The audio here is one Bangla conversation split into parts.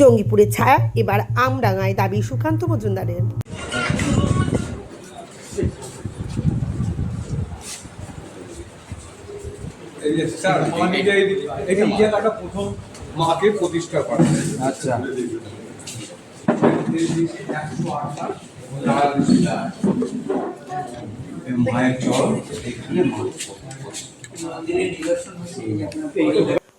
জঙ্গিপুরের ছায়া এবার আমডাঙ্গায় দাবি সুকান্ত মজুমদারের। এই জায়গাটা প্রথম মাকে প্রতিষ্ঠা করা। আচ্ছা। মায়ের চল এখানে মা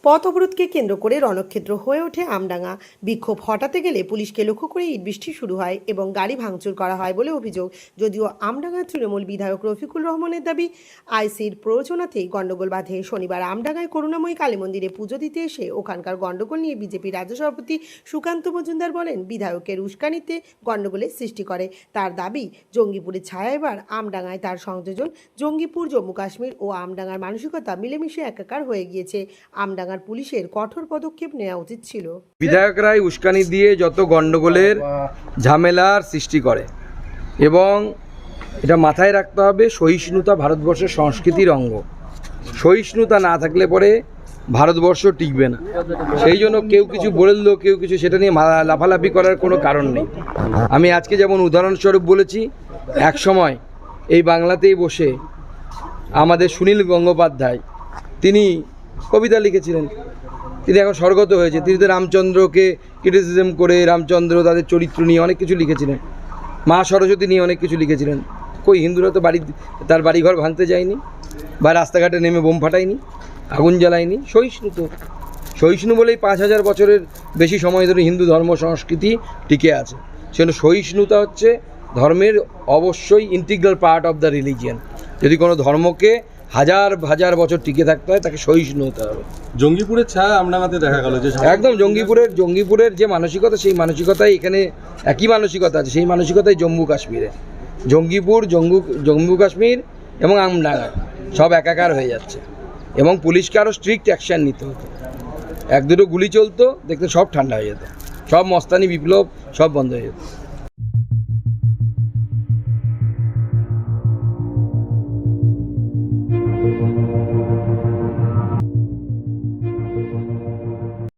পথ অবরোধকে কেন্দ্র করে রণক্ষেত্র হয়ে ওঠে আমডাঙ্গা। বিক্ষোভ হটাতে গেলে পুলিশকে লক্ষ্য করে ইট বৃষ্টি শুরু হয় এবং গাড়ি ভাঙচুর করা হয় বলে অভিযোগ। যদিও আমডাঙ্গা তৃণমূল বিধায়ক রফিকুল রহমানের দাবি, আইসির প্ররোচনাতেই গণ্ডগোল বাঁধে। শনিবার আমডাঙ্গায় করুণাময়ী কালী মন্দিরে পুজো দিতে এসে ওখানকার গণ্ডগোল নিয়ে বিজেপি রাজ্য সভাপতি সুকান্ত মজুমদার বলেন, বিধায়কের উস্কানিতে গণ্ডগোলের সৃষ্টি করে। তার দাবি, জঙ্গিপুরের ছায়া এবার আমডাঙ্গায় তার সংযোজন। জঙ্গিপুর জম্মু কাশ্মীর ও আমডাঙ্গার মানসিকতা মিলেমিশে একাকার হয়ে গিয়েছে। আমডাঙ্গার পুলিশের কঠোর পদক্ষেপ নেওয়া উচিত ছিল। বিধায়করাই উস্কানি দিয়ে যত গণ্ডগোলের ঝামেলার সৃষ্টি করে এবং এটা মাথায় রাখতে হবে সহিষ্ণুতা ভারতবর্ষের সংস্কৃতির অঙ্গ। সহিষ্ণুতা না থাকলে পরে ভারতবর্ষ টিকবে না। সেই জন্য কেউ কিছু বলল, কেউ কিছু সেটা নিয়ে লাফালাফি করার কোনো কারণ নেই। আমি আজকে যেমন উদাহরণস্বরূপ বলেছি, এক সময় এই বাংলাতেই বসে আমাদের সুনীল গঙ্গোপাধ্যায়, তিনি কবিতা লিখেছিলেন। তিনি এখন স্বর্গত হয়েছে। তিনি তো রামচন্দ্রকে ক্রিটিসিজম করে রামচন্দ্র তাদের চরিত্র নিয়ে অনেক কিছু লিখেছিলেন। মা সরস্বতী নিয়ে অনেক কিছু লিখেছিলেন। কই, হিন্দুরা তো বাড়ি, তার বাড়িঘর ভাঙতে যায়নি বা রাস্তাঘাটে নেমে বোম ফাটায়নি, আগুন জ্বালায়নি। সহিষ্ণু তো। সহিষ্ণু বলেই পাঁচ হাজার বছরের বেশি সময় ধরে হিন্দু ধর্ম সংস্কৃতি টিকে আছে। সেজন্য সহিষ্ণুতা হচ্ছে ধর্মের অবশ্যই integral part of the religion যদি কোনো ধর্মকে হাজার হাজার বছর টিকে থাকতে হয় তাকে সহিষ্ণু হতে হবে। জঙ্গিপুরের ছায়া আমডাঙ্গাতে দেখা গেল যে একদম জঙ্গিপুরের জঙ্গিপুরের যে মানসিকতা সেই মানসিকতাই এখানে একই মানসিকতা আছে সেই মানসিকতাই জম্মু কাশ্মীরে। জঙ্গিপুর জঙ্গু জম্মু কাশ্মীর এবং আমডাঙ্গা সব একাকার হয়ে যাচ্ছে। এবং পুলিশকে আরও স্ট্রিক্ট অ্যাকশান নিতে হতো। এক দুটো গুলি চলতো দেখতে সব ঠান্ডা হয়ে যেত। সব মস্তানি বিপ্লব সব বন্ধ হয়ে যেত।